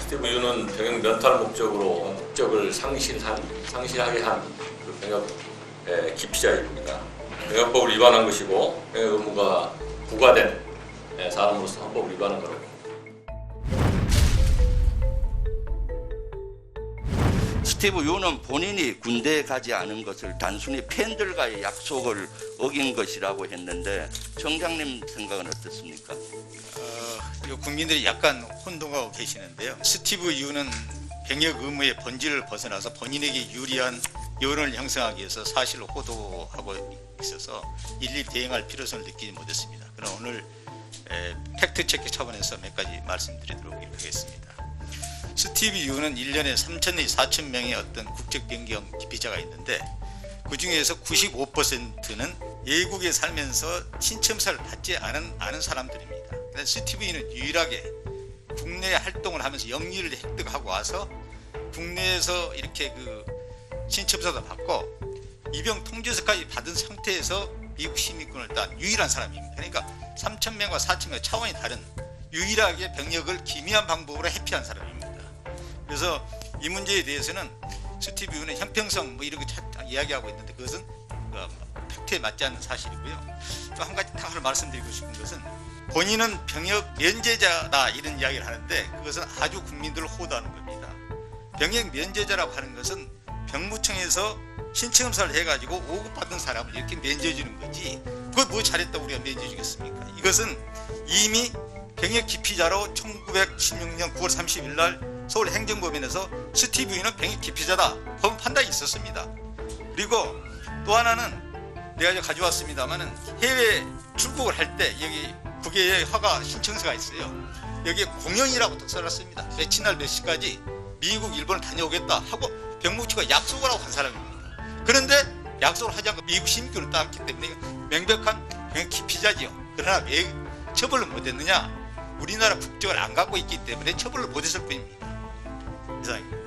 스티브 유는 병역 면탈 목적으로 목적을 상실한 상실하게 한그 병역 에, 기피자입니다. 병역법을 위반한 것이고 병역 의무가 부과된 에, 사람으로서 헌법을 위반한 거로 스티브 유는 본인이 군대에 가지 않은 것을 단순히 팬들과의 약속을 어긴 것이라고 했는데 청장님 생각은 어떻습니까? 어, 국민들이 약간 혼동하고 계시는데요. 스티브 유는 병역 의무의 본질을 벗어나서 본인에게 유리한 여론을 형성하기 위해서 사실을 호도하고 있어서 일일이 대응할 필요성을 느끼지 못했습니다. 그럼 오늘 에, 팩트 체크 차원에서 몇 가지 말씀드리도록 하겠습니다. 스티브 유는 1년에 3천 내지 4천 명의 어떤 국적 변경 기피자가 있는데 그 중에서 95%는 외국에 살면서 신청사를 받지 않은, 않은 사람들입니다. 스티브 유는 유일하게 국내 활동을 하면서 영리를 획득하고 와서 국내에서 이렇게 그 신청서도 받고 입영 통지서까지 받은 상태에서 미국 시민권을 딴 유일한 사람입니다. 그러니까 3천 명과 4천 명 차원이 다른 유일하게 병역을 기미한 방법으로 회피한 사람입니다. 그래서 이 문제에 대해서는 스티브 유는 형평성 뭐 이런 거 차- 이야기하고 있는데 그것은 그 팩트에 맞지 않는 사실이고요. 또 한 가지 딱 하나 말씀드리고 싶은 것은 본인은 병역 면제자다 이런 이야기를 하는데 그것은 아주 국민들을 호도하는 겁니다. 병역 면제자라고 하는 것은 병무청에서 신청서를 해가지고 5급 받은 사람을 이렇게 면제해 주는 거지 그걸 뭐 잘했다고 우리가 면제해 주겠습니까? 이것은 이미 병역 기피자로 1916년 9월 30일 날 서울 행정법원에서 스티브 유는 병역 기피자다 법 판단이 있었습니다. 그리고 또 하나는 내가 이제 가져왔습니다만은 해외 출국을 할 때 여기 국외에 허가 신청서가 있어요. 여기에 공연이라고 딱 써놨습니다. 며칠 날 몇 시까지 미국, 일본을 다녀오겠다 하고 병무처가 약속을 하고 간 사람입니다. 그런데 약속을 하지 않고 미국 시민권을 따왔기 때문에 명백한 병역 기피자지요. 그러나 왜 처벌을 못했느냐? 우리나라 국적을 안 갖고 있기 때문에 처벌을 못했을 뿐입니다. 이상입니다.